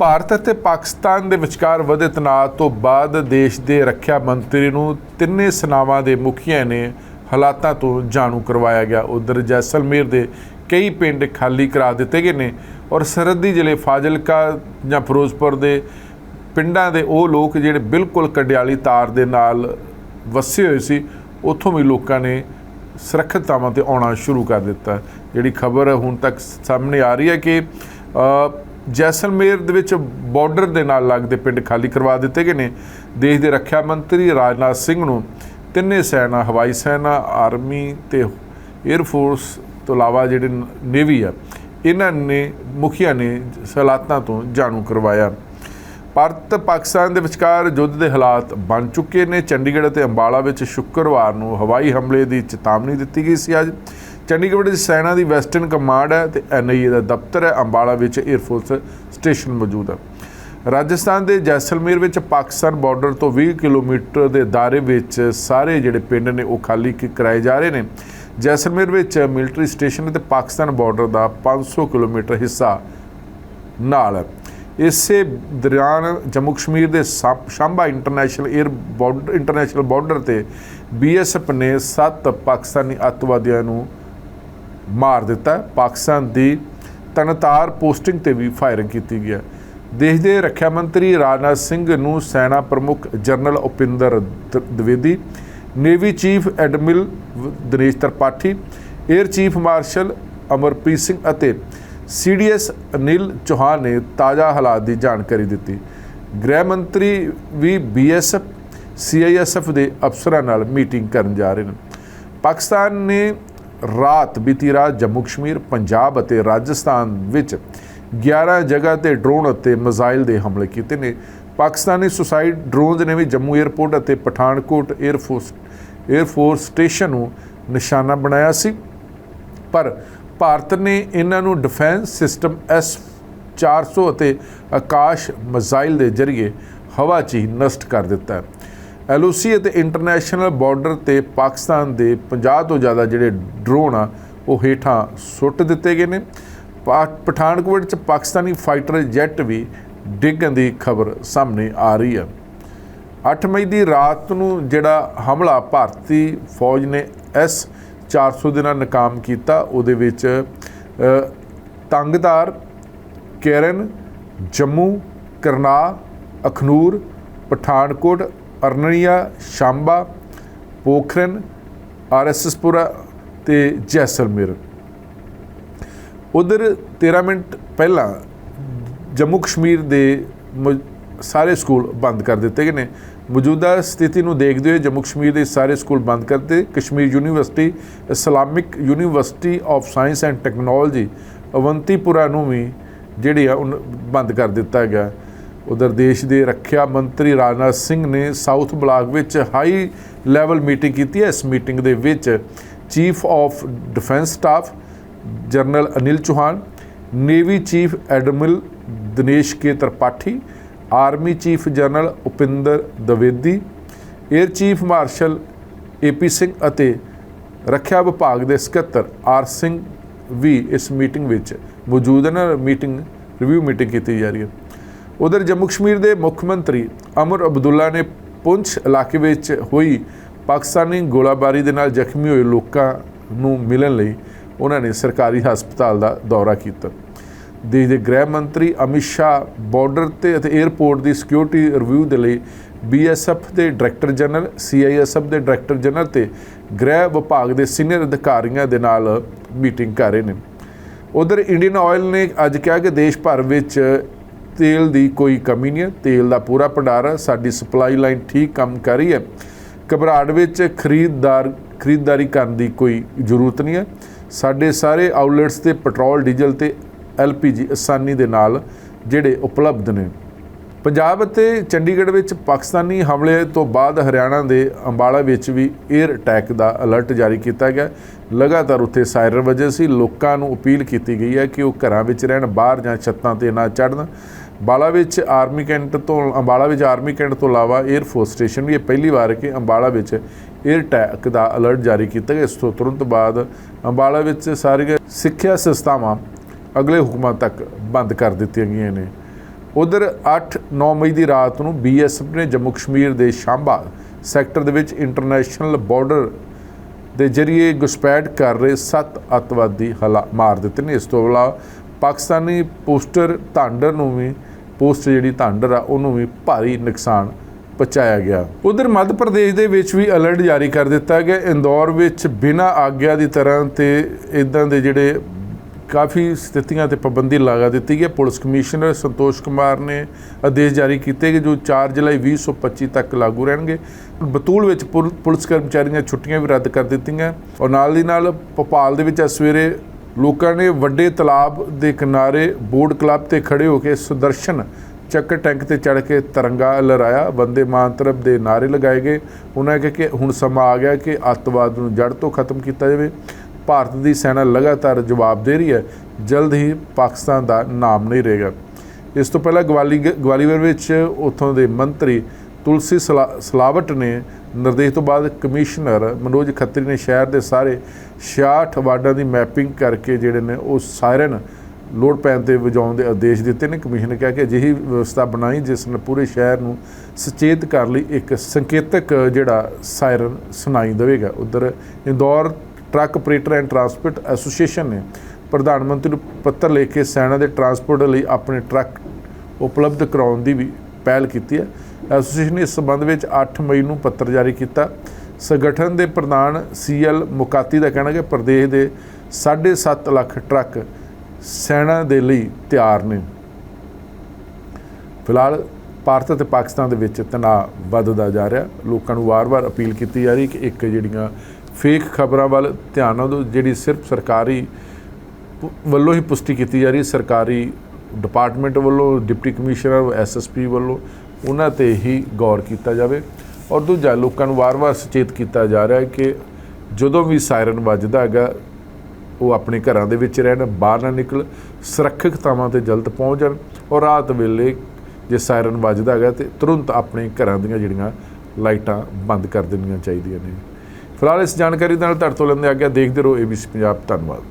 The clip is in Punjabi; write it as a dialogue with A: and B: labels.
A: ਭਾਰਤ ਅਤੇ ਪਾਕਿਸਤਾਨ ਦੇ ਵਿਚਕਾਰ ਵਧੇ ਤਣਾਅ ਤੋਂ ਬਾਅਦ ਦੇਸ਼ ਦੇ ਰੱਖਿਆ ਮੰਤਰੀ ਨੂੰ ਤਿੰਨੇ ਸੈਨਾਵਾਂ ਦੇ ਮੁਖੀਆਂ ਨੇ ਹਾਲਾਤਾਂ ਤੋਂ ਜਾਣੂ ਕਰਵਾਇਆ ਗਿਆ। ਉਧਰ ਜੈਸਲਮੇਰ ਦੇ ਕਈ ਪਿੰਡ ਖਾਲੀ ਕਰਾ ਦਿੱਤੇ ਗਏ ਨੇ ਔਰ ਸਰਹੱਦੀ ਜ਼ਿਲ੍ਹੇ ਫਾਜ਼ਿਲਕਾ ਜਾਂ ਫਿਰੋਜ਼ਪੁਰ ਦੇ ਪਿੰਡਾਂ ਦੇ ਉਹ ਲੋਕ ਜਿਹੜੇ ਬਿਲਕੁਲ ਕੰਡਿਆਲੀ ਤਾਰ ਦੇ ਨਾਲ ਵਸੇ ਹੋਏ ਸੀ, ਉੱਥੋਂ ਵੀ ਲੋਕਾਂ ਨੇ ਸੁਰੱਖਿਅਤ ਥਾਵਾਂ ਤੇ ਆਉਣਾ ਸ਼ੁਰੂ ਕਰ ਦਿੱਤਾ। ਜਿਹੜੀ ਖਬਰ ਹੁਣ ਤੱਕ ਸਾਹਮਣੇ ਆ ਰਹੀ ਹੈ ਕਿ ਜੈਸਲਮੇਰ ਦੇ ਵਿੱਚ ਬਾਰਡਰ ਦੇ ਨਾਲ ਲੱਗਦੇ ਪਿੰਡ ਖਾਲੀ ਕਰਵਾ ਦਿੱਤੇ ਗਏ ਨੇ। ਦੇਸ਼ ਦੇ ਰੱਖਿਆ ਮੰਤਰੀ ਰਾਜਨਾਥ ਸਿੰਘ ਨੂੰ ਤਿੰਨੇ ਸੈਨਾ, ਹਵਾਈ ਸੈਨਾ, ਆਰਮੀ ਤੇ 에ਅਰ ਫੋਰਸ ਤੋਂ ਇਲਾਵਾ ਜਿਹੜੇ ਨੇਵੀ ਆ, ਇਹਨਾਂ ਨੇ, ਮੁਖੀਆਂ ਨੇ ਹਾਲਾਤਾਂ ਤੋਂ ਜਾਣੂ ਕਰਵਾਇਆ। ਭਾਰਤ ਪਾਕਿਸਤਾਨ ਦੇ ਵਿਚਕਾਰ ਯੁੱਧ ਦੇ ਹਾਲਾਤ ਬਣ ਚੁੱਕੇ ਨੇ। ਚੰਡੀਗੜ੍ਹ ਅਤੇ ਅੰਬਾਲਾ ਵਿੱਚ ਸ਼ੁੱਕਰਵਾਰ ਨੂੰ ਹਵਾਈ ਹਮਲੇ ਦੀ ਚੇਤਾਵਨੀ ਦਿੱਤੀ ਗਈ ਸੀ ਅੱਜ। ਚੰਡੀਗੜ੍ਹ ਦੀ ਸੈਨਾ ਦੀ ਵੈਸਟਰਨ ਕਮਾਂਡ ਹੈ ਤੇ ਐਨਆਈਏ ਦਾ ਦਫ਼ਤਰ ਹੈ। ਅੰਬਾਲਾ ਵਿੱਚ 에ਅਰਫੋਰਸ ਸਟੇਸ਼ਨ ਮੌਜੂਦ ਹੈ। ਰਾਜਸਥਾਨ ਦੇ ਜੈਸਲਮੇਰ ਵਿੱਚ ਪਾਕਿਸਤਾਨ ਬਾਰਡਰ ਤੋਂ 20 ਕਿਲੋਮੀਟਰ ਦੇ ਦਾਇਰੇ ਵਿੱਚ ਸਾਰੇ ਜਿਹੜੇ ਪਿੰਡ ਨੇ, ਉਹ ਖਾਲੀ ਕ- ਕਰਾਏ ਜਾ ਰਹੇ ਨੇ। ਜੈਸਲਮੇਰ ਵਿੱਚ ਮਿਲਟਰੀ ਸਟੇਸ਼ਨ ਅਤੇ ਪਾਕਿਸਤਾਨ ਬਾਰਡਰ ਦਾ 500 ਕਿਲੋਮੀਟਰ ਹਿੱਸਾ ਨਾਲ ਹੈ। ਇਸੇ ਦਰਿਆਨ ਜੰਮੂ ਕਸ਼ਮੀਰ ਦੇ ਸਾ- Samba international air border international border ਤੇ ਬੀਐਸਐਫ ਨੇ 7 ਪਾਕਿਸਤਾਨੀ ਅੱਤਵਾਦੀਆਂ ਨੂੰ ਮਾਰ ਦਿੱਤਾ ਪਾਕਿਸਤਾਨ ਦੀ ਤਨਤਾਰ ਪੋਸਟਿੰਗ ਤੇ ਵੀ ਫਾਇਰਿੰਗ ਕੀਤੀ ਗਈ ਹੈ। ਦੇਸ਼ ਦੇ ਰੱਖਿਆ ਮੰਤਰੀ ਰਾਜਨਾਥ ਸਿੰਘ ਨੂੰ ਸੈਨਾ ਪ੍ਰਮੁੱਖ general Upinder Dwivedi, navy chief admiral Dinesh Tripathi air chief marshal Amarpreet Singh ਅਤੇ ਸੀਡੀਐਸ ਅਨਿਲ ਚੌਹਾਨ ਨੇ ਤਾਜ਼ਾ ਹਾਲਾਤ ਦੀ ਜਾਣਕਾਰੀ ਦਿੱਤੀ। ਗ੍ਰਹਿ ਮੰਤਰੀ ਵੀ ਬੀਐਸਐਫ ਸੀਆਈਐਸਐਫ ਦੇ ਅਫਸਰਾਂ ਨਾਲ ਮੀਟਿੰਗ ਕਰਨ ਜਾ ਰਹੇ ਨੇ। ਪਾਕਿਸਤਾਨ ਨੇ ਰਾਤ ਬੀਤੀ ਰਾਤ ਜੰਮੂ ਕਸ਼ਮੀਰ, ਪੰਜਾਬ ਅਤੇ ਰਾਜਸਥਾਨ ਵਿੱਚ 11 ਜਗ੍ਹਾ ਤੇ ਡਰੋਨ ਅਤੇ ਮਿਜ਼ਾਈਲ ਦੇ ਹਮਲੇ ਕੀਤੇ ਨੇ। ਪਾਕਿਸਤਾਨੀ ਸੁਸਾਈਡ ਡਰੋਨਸ ਨੇ ਵੀ ਜੰਮੂ 에ਅਰਪੋਰਟ ਅਤੇ ਪਠਾਨਕੋਟ 에ਅਰ ਫੋਰਸ ਸਟੇਸ਼ਨ ਨੂੰ ਨਿਸ਼ਾਨਾ ਬਣਾਇਆ ਸੀ। ਪਰ ਭਾਰਤ ਨੇ ਇਹਨਾਂ ਨੂੰ ਡਿਫੈਂਸ ਸਿਸਟਮ ਐਸ 400 ਅਤੇ ਆਕਾਸ਼ ਮਿਜ਼ਾਈਲ ਦੇ ਜ਼ਰੀਏ ਹਵਾ 'ਚ ਹੀ ਨਸ਼ਟ ਕਰ ਦਿੱਤਾ ਹੈ। ਐਲਓਸੀ ਅਤੇ ਇੰਟਰਨੈਸ਼ਨਲ ਬਾਰਡਰ ਤੇ ਪਾਕਿਸਤਾਨ ਦੇ 50 ਤੋਂ ਜ਼ਿਆਦਾ ਜਿਹੜੇ ਡਰੋਨ ਆ ਉਹ ਹੇਠਾਂ ਸੁੱਟ ਦਿੱਤੇ ਗਏ ਨੇ। ਪਾ- ਪਠਾਨਕੋਟ 'ਚ ਪਾਕਿਸਤਾਨੀ ਫਾਈਟਰ ਜੈਟ ਵੀ ਡਿੱਗਣ ਦੀ ਖਬਰ ਸਾਹਮਣੇ ਆ ਰਹੀ ਹੈ। 8 ਮਈ ਦੀ ਰਾਤ ਨੂੰ ਜਿਹੜਾ ਹਮਲਾ ਭਾਰਤੀ ਫੌਜ ਨੇ ਐਸ 400 ਦੇ ਨਾਲ ਨਾਕਾਮ ਕੀਤਾ ਉਹਦੇ ਵਿੱਚ ਅ, ਤੰਗਦਾਰ ਕੇਰਨ ਜੰਮੂ ਕਰਨਾ ਅਖਨੂਰ ਪਠਾਨਕੋਟ ਅਰਨੀਆ ਸ਼ਾਂਬਾ, ਪੋਖਰਨ ਆਰਐਸਐਸਪੁਰਾ ਤੇ ਜੈਸਲਮੇਰ। ਉਧਰ 13 ਮਿੰਟ ਪਹਿਲਾਂ ਜੰਮੂ ਕਸ਼ਮੀਰ ਦੇ ਮ- ਸਾਰੇ ਸਕੂਲ ਬੰਦ ਕਰ ਦਿੱਤੇ ਗਏ ਨੇ। ਮੌਜੂਦਾ ਸਥਿਤੀ ਨੂੰ ਦੇਖਦੇ ਹੋਏ ਜੰਮੂ ਕਸ਼ਮੀਰ ਦੇ ਸਾਰੇ ਸਕੂਲ ਬੰਦ ਕਰ ਦਿੱਤੇ। Kashmir university, Islamic university of science and technology, Awantipora ਨੂੰ ਵੀ ਜਿਹੜੀ ਆ ਉਹਨੂੰ ਬੰਦ ਕਰ ਦਿੱਤਾ ਗਿਆ। ਉਧਰ ਦੇਸ਼ ਦੇ ਰੱਖਿਆ ਮੰਤਰੀ ਰਾਜਨਾਥ ਸਿੰਘ ਨੇ ਸਾਊਥ ਬਲਾਕ ਵਿੱਚ ਹਾਈ ਲੈਵਲ ਮੀਟਿੰਗ ਕੀਤੀ ਹੈ। ਇਸ ਮੀਟਿੰਗ ਦੇ ਵਿੱਚ chief of defence staff general Anil Chauhan, navy chief admiral Dinesh K Tripathi, army chief general Upinder Dwivedi air chief marshal A P Singh ਅਤੇ ਰੱਖਿਆ ਵਿਭਾਗ ਦੇ ਸਕੱਤਰ ਆਰ ਸਿੰਘ ਵੀ ਇਸ ਮੀਟਿੰਗ ਵਿੱਚ ਮੌਜੂਦ ਹਨ। ਮੀਟਿੰਗ, ਰਿਵਿਊ ਮੀਟਿੰਗ ਕੀਤੀ ਜਾ ਰਹੀ ਹੈ। ਉਧਰ ਜੰਮੂ ਕਸ਼ਮੀਰ ਦੇ ਮੁੱਖ ਮੰਤਰੀ ਅਮਰ ਅਬਦੁੱਲਾ ਨੇ ਪੁੰਛ ਇਲਾਕੇ ਵਿੱਚ ਹੋਈ ਪਾਕਿਸਤਾਨੀ ਗੋਲਾਬਾਰੀ ਦੇ ਨਾਲ ਜ਼ਖਮੀ ਹੋਏ ਲੋਕਾਂ ਨੂੰ ਮਿਲਣ ਲਈ ਉਹਨਾਂ ਨੇ ਸਰਕਾਰੀ ਹਸਪਤਾਲ ਦਾ ਦੌਰਾ ਕੀਤਾ। ਦੇਸ਼ ਦੇ ਗ੍ਰਹਿ ਮੰਤਰੀ ਅਮਿਤ ਸ਼ਾਹ ਬਾਰਡਰ ਤੇ ਅਤੇ 에ਅਰਪੋਰਟ ਦੀ ਸਿਕਿਉਰਿਟੀ ਰਿਵਿਊ ਦੇ ਲਈ ਬੀਐਸਐਫ ਦੇ ਡਾਇਰੈਕਟਰ ਜਨਰਲ, ਸੀਆਈਐਸਐਫ ਦੇ ਡਾਇਰੈਕਟਰ ਜਨਰਲ ਤੇ ਗ੍ਰਹਿ ਵਿਭਾਗ ਦੇ ਸੀਨੀਅਰ ਅਧਿਕਾਰੀਆਂ ਦੇ ਨਾਲ ਮੀਟਿੰਗ ਕਰ ਰਹੇ ਨੇ। ਉਧਰ ਇੰਡੀਅਨ ਆਇਲ ਨੇ ਅੱਜ ਕਿਹਾ ਕਿ ਦੇਸ਼ ਭਰ ਵਿੱਚ ਤੇਲ ਦੀ ਕੋਈ ਕਮੀ ਨਹੀਂ ਹੈ। ਤੇਲ ਦਾ ਪੂਰਾ ਭੰਡਾਰ ਹੈ ਸਾਡੀ ਸਪਲਾਈ ਲਾਈਨ ਠੀਕ ਕੰਮ ਕਰ ਰਹੀ ਹੈ। ਘਬਰਾਹਟ ਵਿੱਚ ਖਰੀਦਦਾਰ, ਖਰੀਦਦਾਰੀ ਕਰਨ ਦੀ ਕੋਈ ਜ਼ਰੂਰਤ ਨਹੀਂ ਹੈ। ਸਾਡੇ ਸਾਰੇ ਆਊਟਲੈਟਸ ਤੇ ਪੈਟਰੋਲ, ਡੀਜ਼ਲ ਤੇ ਐਲਪੀਜੀ ਆਸਾਨੀ ਦੇ ਨਾਲ ਜਿਹੜੇ ਉਪਲਬਧ ਨੇ। ਪੰਜਾਬ ਅਤੇ ਚੰਡੀਗੜ੍ਹ ਵਿੱਚ ਪਾਕਿਸਤਾਨੀ ਹਮਲੇ ਤੋਂ ਬਾਅਦ ਹਰਿਆਣਾ ਦੇ ਅੰਬਾਲਾ ਵਿੱਚ ਵੀ 에ਅਰ ਅਟੈਕ ਦਾ ਅਲਰਟ ਜਾਰੀ ਕੀਤਾ ਗਿਆ। ਲਗਾਤਾਰ ਉੱਥੇ ਸਾਇਰਨ ਵਜੇ ਸੀ। ਲੋਕਾਂ ਨੂੰ ਅਪੀਲ ਕੀਤੀ ਗਈ ਹੈ ਕਿ ਉਹ ਘਰਾਂ ਵਿੱਚ ਰਹਿਣ, ਬਾਹਰ ਜਾਂ ਛੱਤਾਂ ਤੇ ਨਾ ਚੜ੍ਹਨ। ਅੰਬਾਲਾ ਵਿੱਚ ਆਰਮੀ ਕੈਂਟ ਤੋਂ, ਅੰਬਾਲਾ ਵਿੱਚ ਆਰਮੀ ਕੈਂਟ ਤੋਂ ਇਲਾਵਾ 에ਅਰ ਫੋਰਸ ਸਟੇਸ਼ਨ ਵੀ ਇਹ ਪਹਿਲੀ ਵਾਰ ਹੈ ਕਿ ਅੰਬਾਲਾ ਵਿੱਚ 에ਅਰ ਅਟੈਕ ਦਾ ਅਲਰਟ ਜਾਰੀ ਕੀਤਾ ਗਿਆ। ਇਸ ਤੋਂ ਤੁਰੰਤ ਬਾਅਦ ਅੰਬਾਲਾ ਵਿੱਚ ਸਾਰੀਆਂ ਸਿੱਖਿਆ ਸੰਸਥਾਵਾਂ ਅਗਲੇ ਹੁਕਮਾਂ ਤੱਕ ਬੰਦ ਕਰ ਦਿੱਤੀਆਂ ਗਈਆਂ ਨੇ। ਉਧਰ 8-9 ਮਈ ਦੀ ਰਾਤ ਨੂੰ ਬੀਐਸਐਫ ਨੇ ਜੰਮੂ ਕਸ਼ਮੀਰ ਦੇ ਸ਼ਾਂਬਾ ਸੈਕਟਰ ਦੇ ਵਿੱਚ ਇੰਟਰਨੈਸ਼ਨਲ ਬਾਰਡਰ ਦੇ ਜਰੀਏ ਘੁਸਪੈਠ ਕਰ ਰਹੇ ਸੱਤ ਅੱਤਵਾਦੀ ਹਲਾ, ਮਾਰ ਦਿੱਤੇ ਨੇ। ਇਸ ਤੋਂ ਇਲਾਵਾ ਪਾਕਿਸਤਾਨੀ ਪੋਸਟਰ ਧਾਂਡਰ ਨੂੰ ਵੀ ਪੋਸਟ ਜਿਹੜੀ ਧਾਂਡਰ ਆ, ਉਹਨੂੰ ਵੀ ਭਾਰੀ ਨੁਕਸਾਨ ਪਹੁੰਚਾਇਆ ਗਿਆ। ਉਧਰ ਮੱਧ ਪ੍ਰਦੇਸ਼ ਦੇ ਵਿੱਚ ਵੀ ਅਲਰਟ ਜਾਰੀ ਕਰ ਦਿੱਤਾ ਗਿਆ। ਇੰਦੌਰ ਵਿੱਚ ਬਿਨਾਂ ਆਗਿਆ ਦੀ ਤਰ੍ਹਾਂ ਤੇ ਇਦਾਂ ਦੇ ਜਿਹੜੇ ਕਾਫੀ ਸਥਿਤੀਆਂ ਤੇ ਪਾਬੰਦੀ ਲਗਾ ਦਿੱਤੀ ਗਈ ਹੈ। ਪੁਲਿਸ ਕਮਿਸ਼ਨਰ ਸੰਤੋਸ਼ ਕੁਮਾਰ ਨੇ ਆਦੇਸ਼ ਜਾਰੀ ਕੀਤੇ ਕਿ ਜੋ 4 ਜੁਲਾਈ 2025 ਤੱਕ ਲਾਗੂ ਰਹਿਣਗੇ। ਬਤੂਲ ਵਿੱਚ ਪੁਲ- ਪੁਲਿਸ ਕਰਮਚਾਰੀਆਂ ਛੁੱਟੀਆਂ ਵੀ ਰੱਦ ਕਰ ਦਿੱਤੀਆਂ। ਔਰ ਨਾਲ ਦੀ ਨਾਲ ਭੋਪਾਲ ਦੇ ਵਿੱਚ ਅੱਜ ਸਵੇਰੇ ਲੋਕਾਂ ਨੇ ਵੱਡੇ ਤਲਾਬ ਦੇ ਕਿਨਾਰੇ ਬੋਰਡ ਕਲੱਬ ਤੇ ਖੜੇ ਹੋ ਕੇ ਸੁਦਰਸ਼ਨ ਚੱਕਰ ਟੈਂਕ ਤੇ ਚੜ ਕੇ ਤਿਰੰਗਾ ਲਹਿਰਾਇਆ। ਬੰਦੇ ਮਾਤਰਮ ਦੇ ਨਾਰੇ ਲਗਾਏ ਗਏ। ਉਹਨਾਂ ਨੇ ਕਿਹਾ ਕਿ ਹੁਣ ਸਮਾਂ ਆ ਗਿਆ ਕਿ ਅੱਤਵਾਦ ਨੂੰ ਜੜ ਤੋਂ ਖਤਮ ਕੀਤਾ ਜਾਵੇ। ਭਾਰਤ ਦੀ ਸੈਨਾ ਲਗਾਤਾਰ ਜਵਾਬ ਦੇ ਰਹੀ ਹੈ। ਜਲਦ ਹੀ ਪਾਕਿਸਤਾਨ ਦਾ ਨਾਮ ਨਹੀਂ ਰਹੇਗਾ। ਇਸ ਤੋਂ ਪਹਿਲਾਂ ਗਵਾਲੀ ਗਵਾਲੀਅਰ ਵਿੱਚ ਉੱਥੋਂ ਦੇ ਮੰਤਰੀ ਤੁਲਸੀ ਸਲਾ- ਸਲਾਵਟ ਨੇ ਨਿਰਦੇਸ਼ ਤੋਂ ਬਾਅਦ ਕਮਿਸ਼ਨਰ ਮਨੋਜ ਖੱਤਰੀ ਨੇ ਸ਼ਹਿਰ ਦੇ ਸਾਰੇ 66 ਵਾਰਡਾਂ ਦੀ ਮੈਪਿੰਗ ਕਰਕੇ ਜਿਹੜੇ ਨੇ ਉਹ ਸਾਇਰਨ ਲੋਡ ਪੈਣ ਤੇ ਵਜਾਉਣ ਦੇ ਆਦੇਸ਼ ਦਿੱਤੇ ਨੇ। ਕਮਿਸ਼ਨ ਨੇ ਕਿਹਾ ਕਿ ਅਜਿਹੀ ਵਿਵਸਥਾ ਬਣਾਈ ਜਿਸ ਨਾਲ ਪੂਰੇ ਸ਼ਹਿਰ ਨੂੰ ਸੁਚੇਤ ਕਰਨ ਲਈ, ਇੱਕ ਸੰਕੇਤਕ ਜਿਹੜਾ ਸਾਇਰਨ ਸੁਣਾਈ ਦੇਵੇਗਾ। ਉਧਰ Indore truck operator and transport association ਨੇ ਪ੍ਰਧਾਨ ਮੰਤਰੀ ਨੂੰ ਪੱਤਰ ਲਿਖ ਕੇ ਸੈਨਾ ਦੇ ਟਰਾਂਸਪੋਰਟ ਲਈ ਆਪਣੇ ਟਰੱਕ ਉਪਲਬਧ ਕਰਾਉਣ ਦੀ ਵੀ ਪਹਿਲ ਕੀਤੀ ਹੈ। ਐਸੋਸੀਏਸ਼ਨ ਨੇ ਇਸ ਸੰਬੰਧ ਵਿੱਚ 8 ਮਈ ਨੂੰ ਪੱਤਰ ਜਾਰੀ ਕੀਤਾ। ਸੰਗਠਨ ਦੇ ਪ੍ਰਧਾਨ ਸੀਐਲ ਮੁਕਾਤੀ ਦਾ ਕਹਿਣਾ ਕਿ ਪ੍ਰਦੇਸ਼ ਦੇ 7.5 ਲੱਖ ਟਰੱਕ ਸੈਨਾ ਦੇ ਲਈ ਤਿਆਰ ਨੇ। ਫਿਲਹਾਲ ਭਾਰਤ ਅਤੇ ਪਾਕਿਸਤਾਨ ਦੇ ਵਿੱਚ ਤਣਾਅ ਵੱਧਦਾ ਜਾ ਰਿਹਾ। ਲੋਕਾਂ ਨੂੰ ਵਾਰ-ਵਾਰ ਅਪੀਲ ਕੀਤੀ ਜਾ ਰਹੀ ਕਿ ਇੱਕ ਜਿਹੜੀਆਂ ਫੇਕ ਖਬਰਾਂ ਵੱਲ ਧਿਆਨ ਨਾ ਦਿਓ, ਜਿਹੜੀ ਸਿਰਫ ਸਰਕਾਰੀ ਪ- ਵੱਲੋਂ ਹੀ ਪੁਸ਼ਟੀ ਕੀਤੀ ਜਾ ਰਹੀ ਸਰਕਾਰੀ ਡਿਪਾਰਟਮੈਂਟ ਵੱਲੋਂ, ਡਿਪਟੀ ਕਮਿਸ਼ਨਰ ਐਸਐਸਪੀ ਵੱਲੋਂ ਉਹਨਾਂ ਤੇ ਹੀ ਗੌਰ ਕੀਤਾ ਜਾਵੇ। ਔਰ ਦੂਜਾ, ਲੋਕਾਂ ਨੂੰ ਵਾਰ-ਵਾਰ ਸੁਚੇਤ ਕੀਤਾ ਜਾ ਰਿਹਾ ਹੈ ਕਿ ਜਦੋਂ ਵੀ ਸਾਇਰਨ ਵੱਜਦਾ ਹੈਗਾ, ਉਹ ਆਪਣੇ ਘਰਾਂ ਦੇ ਵਿੱਚ ਰਹਿਣ, ਬਾਹਰ ਨਾ ਨਿਕਲ, ਸੁਰੱਖਿਅਤ ਥਾਵਾਂ ਤੇ ਜਲਦ ਪਹੁੰਚ ਜਾਣ ਔਰ ਰਾਤ ਵੇਲੇ ਜੇ ਸਾਇਰਨ ਵੱਜਦਾ ਹੈਗਾ ਤੇ ਤੁਰੰਤ ਆਪਣੇ ਘਰਾਂ ਦੀਆਂ ਜਿਹੜੀਆਂ ਲਾਈਟਾਂ ਬੰਦ ਕਰ ਦੇਣੀਆਂ ਚਾਹੀਦੀਆਂ ਨੇ। ਫਿਲਹਾਲ ਇਸ ਜਾਣਕਾਰੀ ਨਾਲ ਤੁਹਾਡੇ ਤੋਂ ਲੈਂਦੇ ਆ ਗਿਆ ਦੇਖਦੇ ਰਹੋ ABC ਪੰਜਾਬ। ਧੰਨਵਾਦ।